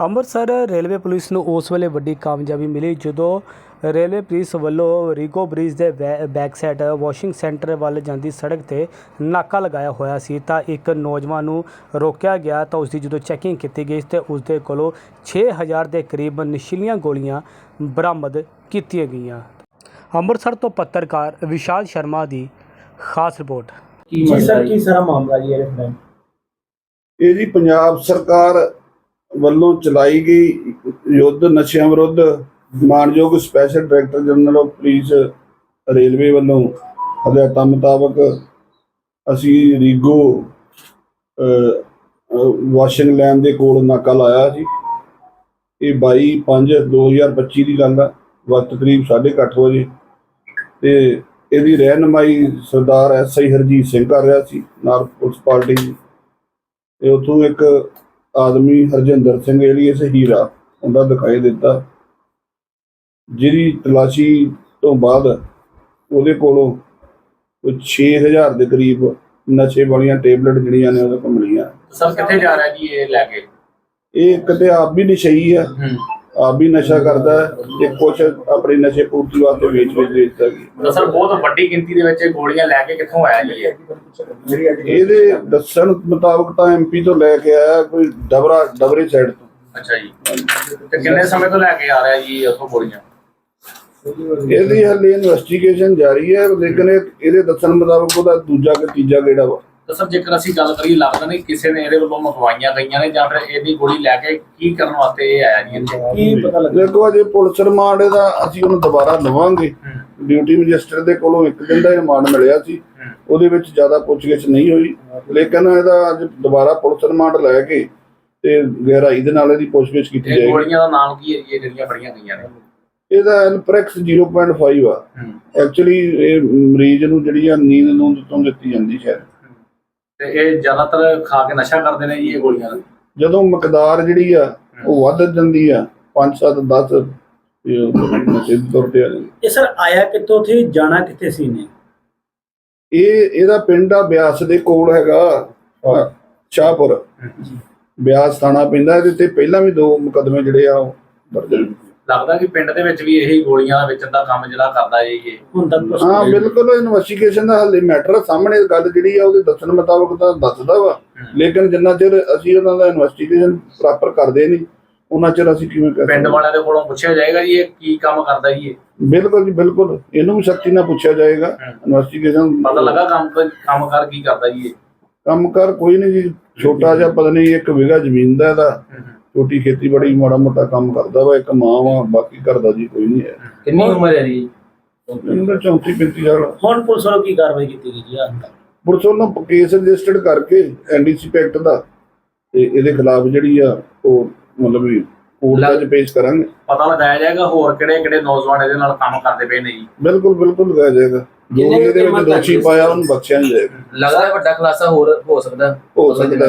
Amritsar railway police ਨੂੰ ਉਸ ਵੇਲੇ ਵੱਡੀ ਕਾਮਯਾਬੀ ਮਿਲੀ ਜਦੋਂ ਰੇਲਵੇ ਪੁਲਿਸ ਵੱਲੋਂ ਰੀਗੋ ਬ੍ਰਿਜ ਦੇ ਬੈ- ਬੈਕ ਸਾਈਡ ਵਾਸ਼ਿੰਗ ਸੈਂਟਰ ਵੱਲ ਜਾਂਦੀ ਸੜਕ ਤੇ ਨਾਕਾ ਲਗਾਇਆ ਹੋਇਆ ਸੀ ਤਾਂ ਇੱਕ ਨੌਜਵਾਨ ਨੂੰ ਰੋਕਿਆ ਗਿਆ ਤਾਂ ਉਸ ਦੀ ਜਦੋਂ ਚੈਕਿੰਗ ਕੀਤੀ ਗਈ ਤੇ ਉਸ ਦੇ ਕੋਲੋਂ 6000 ਦੇ ਕਰੀਬ ਨਸ਼ੀਲੀਆਂ ਗੋਲੀਆਂ ਬਰਾਮਦ ਕੀਤੀਆਂ ਗਈਆਂ। ਅੰਮ੍ਰਿਤਸਰ ਤੋਂ ਪੱਤਰਕਾਰ ਵਿਸ਼ਾਲ ਸ਼ਰਮਾ ਦੀ ਖਾਸ ਰਿਪੋਰਟ। ਜੀ ਸਰ ਕੀ ਸਾਰਾ ਮਾਮਲਾ ਜੀ ਇਹਦੇ ਫਰੈਂਡ ਇਹ ਜੀ ਪੰਜਾਬ ਸਰਕਾਰ ਵੱਲੋਂ ਚਲਾਈ ਗਈ ਯੁੱਧ ਨਸ਼ਿਆਂ ਵਿਰੁੱਧ ਮਾਨਯੋਗ special director general of police railway ਵੱਲੋਂ ਹਦਾਇਤਾਂ ਮੁਤਾਬਕ ਅਸੀਂ ਰੀਗੋ ਵਾਸ਼ਿੰਗ ਲੈਨ ਦੇ ਕੋਲ ਨਾਕਾ ਲਾਇਆ ਸੀ ਇਹ 22 5 2025 ਦੀ ਗੱਲ ਆ। ਵਕਤ ਕਰੀਬ 8:30 ਵਜੇ। ਤੇ ਇਹਦੀ ਰਹਿਨਮਾਈ ਸਰਦਾਰ ਐਸਆਈ ਹਰਜੀਤ ਸਿੰਘ ਕਰ ਰਿਹਾ ਸੀ ਨਾਲ ਪੁਲਿਸ ਪਾਰਟੀ ਤੇ ਉਥੋਂ ਇੱਕ ਆਦਮੀ ਹਰਜਿੰਦਰ ਸਿੰਘ ਏਲੀਅਸ ਹੀਰਾ ਉਹਦਾ ਦਿਖਾਈ ਦਿੱਤਾ। ਜਿਹਦੀ ਤਲਾਸ਼ੀ ਤੋਂ ਬਾਅਦ ਉਹਦੇ ਕੋਲੋਂ ਕੁਝ 6000 ਦੇ ਕਰੀਬ ਨਸ਼ੇ ਵਾਲੀਆਂ ਟੇਬਲੇਟ ਜਿਹੜੀਆਂ ਨੇ ਉਹਦੇ ਕੋਲ ਮਿਲੀਆਂ। ਸਰ ਕਿੱਥੇ ਜਾ ਰਿਹਾ ਜੀ ਇਹ ਲੈ ਕੇ? ਇਹ ਕਿਤੇ ਆਪ ਵੀ ਨਸ਼ਈ ਆ। ਆਪ ਵੀ ਨਸ਼ਾ ਕਰਦਾ ਹੈ ਤੇ ਕੁਝ ਆਪਣੀ ਨਸ਼ੇ ਪੂਰਤੀ ਵਾਸਤੇ ਵੇਚ ਵੇਚ ਵੇਚਦਾ ਸਰ ਬਹੁਤ ਵੱਡੀ ਗਿਣਤੀ ਦੇ ਵਿੱਚ ਇਹ ਗੋਲੀਆਂ ਲੈ ਕੇ ਕਿੱਥੋਂ ਆਇਆ ਜੀ ਇਹ? ਇਹਦੇ ਦੱਸਣ ਮੁਤਾਬਕ ਤਾਂ ਐਮਪੀ ਤੋਂ ਲੈ ਕੇ ਆਇਆ ਕੋਈ ਡਬਰਾ ਡਬਰੇ ਸਾਈਡ ਤੋਂ। ਅੱਛਾ ਜੀ। ਤੇ ਕਿੰਨੇ ਸਮੇਂ ਤੋਂ ਲੈ ਕੇ ਆ ਰਿਹਾ ਜੀ ਉਥੋਂ ਗੋਲੀਆਂ? ਇਹਦੀ ਹਾਲੇ ਇਨਵੈਸਟੀਗੇਸ਼ਨ ਜਾਰੀ ਹੈ ਲੇਕਿਨ ਇਹ- ਇਹਦੇ ਦੱਸਣ ਮੁਤਾਬਕ ਉਹਦਾ ਦੂਜਾ ਕਿ ਤੀਜਾ ਗੇੜਾ ਵਾ। ਤਾਂ ਸਰ ਜੇਕਰ ਅਸੀਂ ਗੱਲ ਕਰੀਏ ਲੱਗਦਾ ਨਹੀਂ ਕਿਸੇ ਨੇ ਇਹਦੇ ਵੱਲੋਂ ਮੰਗਵਾਈਆਂ ਗਈਆਂ ਨੇ ਜਾਂ ਫਿਰ ਇਹਦੀ ਗੋਲੀ ਲੈ ਕੇ ਕੀ ਕਰਨ ਵਾਸਤੇ ਇਹ ਆਇਆ ਜੀ ਇੱਥੇ? ਕੀ ਪਤਾ ਲੱਗਾ ਦੇਖੋ ਅਜੇ ਪੁਲਿਸ ਰਿਮਾਂਡ ਇਹਦਾ ਅਸੀਂ ਉਹਨੂੰ ਦੁਬਾਰਾ ਲਵਾਂਗੇ। ਡਿਊਟੀ ਮੈਜਿਸਟਰ ਦੇ ਕੋਲੋਂ ਇੱਕ ਦਿਨ ਦਾ ਰਿਮਾਂਡ ਮਿਲਿਆ ਸੀ। ਉਹਦੇ ਵਿੱਚ ਜ਼ਿਆਦਾ ਪੁੱਛਗਿੱਛ ਨਹੀਂ ਹੋਈ। ਲੇਕਿਨ ਇਹਦਾ ਅੱਜ ਦੁਬਾਰਾ ਪੁਲਿਸ ਰਿਮਾਂਡ ਲੈ ਕੇ ਤੇ ਗਹਿਰਾਈ ਦੇ ਨਾਲ ਇਹਦੀ ਪੁੱਛਗਿੱਛ ਕੀਤੀ ਇਹ ਜਾਏਗੀ। ਗੋਲੀਆਂ ਦਾ ਨਾਮ ਕੀ ਹੈ ਇਹ ਜਿਹੜੀਆਂ ਫੜੀਆਂ ਗਈਆਂ ਨੇ? ਇਹਦਾ ਐਲਪ੍ਰੈਕਸ 0.5 ਆ। ਐਕਚੁਅਲੀ ਇਹ ਮਰੀਜ਼ ਨੂੰ ਜਿਹੜੀ ਆ ਨੀਂਦ ਨੂੰ ਤੋਂ ਦਿੱਤੀ ਜਾਂਦੀ ਸ਼ਾਇਦ। ਤੇ ਇਹ ਜ਼ਿਆਦਾਤਰ ਖਾ ਕੇ ਨਸ਼ਾ ਕਰਦੇ ਨੇ ਜੀ ਇਹ ਗੋਲੀਆਂ ਦਾ। ਜਦੋਂ ਮਕਦਾਰ ਜਿਹੜੀ ਆ ਉਹ ਵੱਧ ਜਾਂਦੀ ਆ 5 7 10 ਇਹ ਤੁਰ ਤੇ ਆ ਜਾਂਦੀ ਇਹ ਸਰ ਆਇਆ ਕਿੱਥੋਂ ਸੀ ਜਾਣਾ ਕਿੱਥੇ ਸੀ ਨੇ ਇਹ ਇਹਦਾ ਪਿੰਡ ਆ ਬਿਆਸ ਦੇ ਕੋਲ ਹੈਗਾ ਸ਼ਾਹਪੁਰ। ਬਿਆਸ ਥਾਣਾ ਪੈਂਦਾ ਇਹਦੇ ਤੇ ਪਹਿਲਾਂ ਵੀ ਦੋ ਮੁਕਦਮੇ ਜਿਹੜੇ ਆ ਉਹ ਦਰਜ ਨੇ। ਲੱਗਦਾ ਕਿ ਪਿੰਡ ਦੇ ਵਿੱਚ ਵੀ ਇਹੀ ਗੋਲੀਆਂ ਦਾ ਵੇਚਣ ਦਾ ਕੰਮ ਜਿਹੜਾ ਕਰਦਾ ਜੀ ਇਹ ਹੁਣ ਤੱਕ ਕੁਛ ਹਾਂ ਬਿਲਕੁਲ ਇਨਵੈਸਟੀਗੇਸ਼ਨ ਦਾ ਹੱਲੇ ਮੈਟਰ ਸਾਹਮਣੇ ਗੱਲ ਜਿਹੜੀ ਆ ਉਹਦੇ ਦੱਸਣ ਮੁਤਾਬਕ ਤਾਂ ਦੱਸਦਾ ਵਾ। ਲੇਕਿਨ ਜਿੰਨਾ ਚਿਰ ਅਸੀਂ ਉਹਨਾਂ ਦਾ ਇਨਵੈਸਟੀਗੇਸ਼ਨ ਪ੍ਰੋਪਰ ਕਰਦੇ ਨਹੀਂ ਉਹਨਾਂ ਚਿਰ ਅਸੀਂ ਕਿਵੇਂ ਕਰ ਪਿੰਡ? ਵਾਲਿਆਂ ਦੇ ਕੋਲੋਂ ਪੁੱਛਿਆ ਜਾਏਗਾ ਜੀ ਇਹ ਕੀ ਕੰਮ ਕਰਦਾ ਜੀ ਇਹ? ਬਿਲਕੁਲ ਜੀ ਬਿਲਕੁਲ। ਇਹਨੂੰ ਵੀ ਸਖਤੀ ਨਾਲ ਪੁੱਛਿਆ ਜਾਏਗਾ। ਇਨਵੈਸਟੀਗੇਸ਼ਨ ਪਤਾ ਲੱਗਾ ਕੰਮ ਕੰਮ ਕਰ ਕੀ ਕਰਦਾ ਜੀ ਇਹ? ਕੰਮਕਾਰ ਕੋਈ ਨਹੀਂ ਜੀ। ਛੋਟਾ ਜਿਹਾ ਪਤਾ ਨਹੀਂ ਇੱਕ ਵਿਗਾ ਜ਼ਮੀਨ ਦਾ ਇਹਦਾ। ਛੋਟੀ ਖੇਤੀਬਾੜੀ ਮਾੜਾ ਮੋਟਾ ਕੰਮ ਕਰਦਾ ਵਾ ਇੱਕ ਮਾਂ ਵਾ ਬਾਕੀ ਘਰ ਦਾ ਜੀ ਕੋਈ ਨਹੀਂ ਹੈ। ਕਿੰਨੀ ਉਮਰ ਹੈ ਜੀ? ਇਹਨਾਂ ਦਾ 34 35 ਸਾਲ। ਹੁਣ ਪੁਲਿਸ ਵੱਲੋਂ ਕੀ ਕਾਰਵਾਈ ਕੀਤੀ ਗਈ ਜੀ ਤੱਕ ਪੁਲਿਸ ਵੱਲੋਂ ਕੇਸ ਰਜਿਸਟਰਡ ਕਰਕੇ ਐਨਡੀਸੀਪੀ ਐਕਟ ਦਾ ਤੇ ਇਹਦੇ ਖਿਲਾਫ ਜਿਹੜੀ ਆ ਉਹ ਮਤਲਬ ਵੀ ਕੋਰਟ ਚ ਪੇਸ਼ ਕਰਾਂਗੇ। ਪਤਾ ਲਗਾਇਆ ਜਾਏਗਾ ਹੋਰ ਕਿਹੜੇ ਕਿਹੜੇ ਨੌਜਵਾਨ ਇਹਦੇ ਨਾਲ ਕੰਮ ਕਰਦੇ ਪਏ ਨੇ ਜੀ। ਬਿਲਕੁਲ ਬਿਲਕੁਲ ਲਗਾਇਆ ਜਾਏਗਾ। ਜੋ ਕਿੰਨੇ ਵੀ ਇਹਦੇ ਵਿੱਚ ਦੋਸ਼ੀ ਪਾਇਆ ਉਹਨੂੰ ਬਖਸ਼ਿਆ ਨਹੀਂ ਜਾਏਗਾ। ਲੱਗਦਾ ਵੱਡਾ ਖੁਲਾਸਾ ਹੋਰ ਹੋ ਸਕਦਾ। ਹੋ ਸਕਦਾ।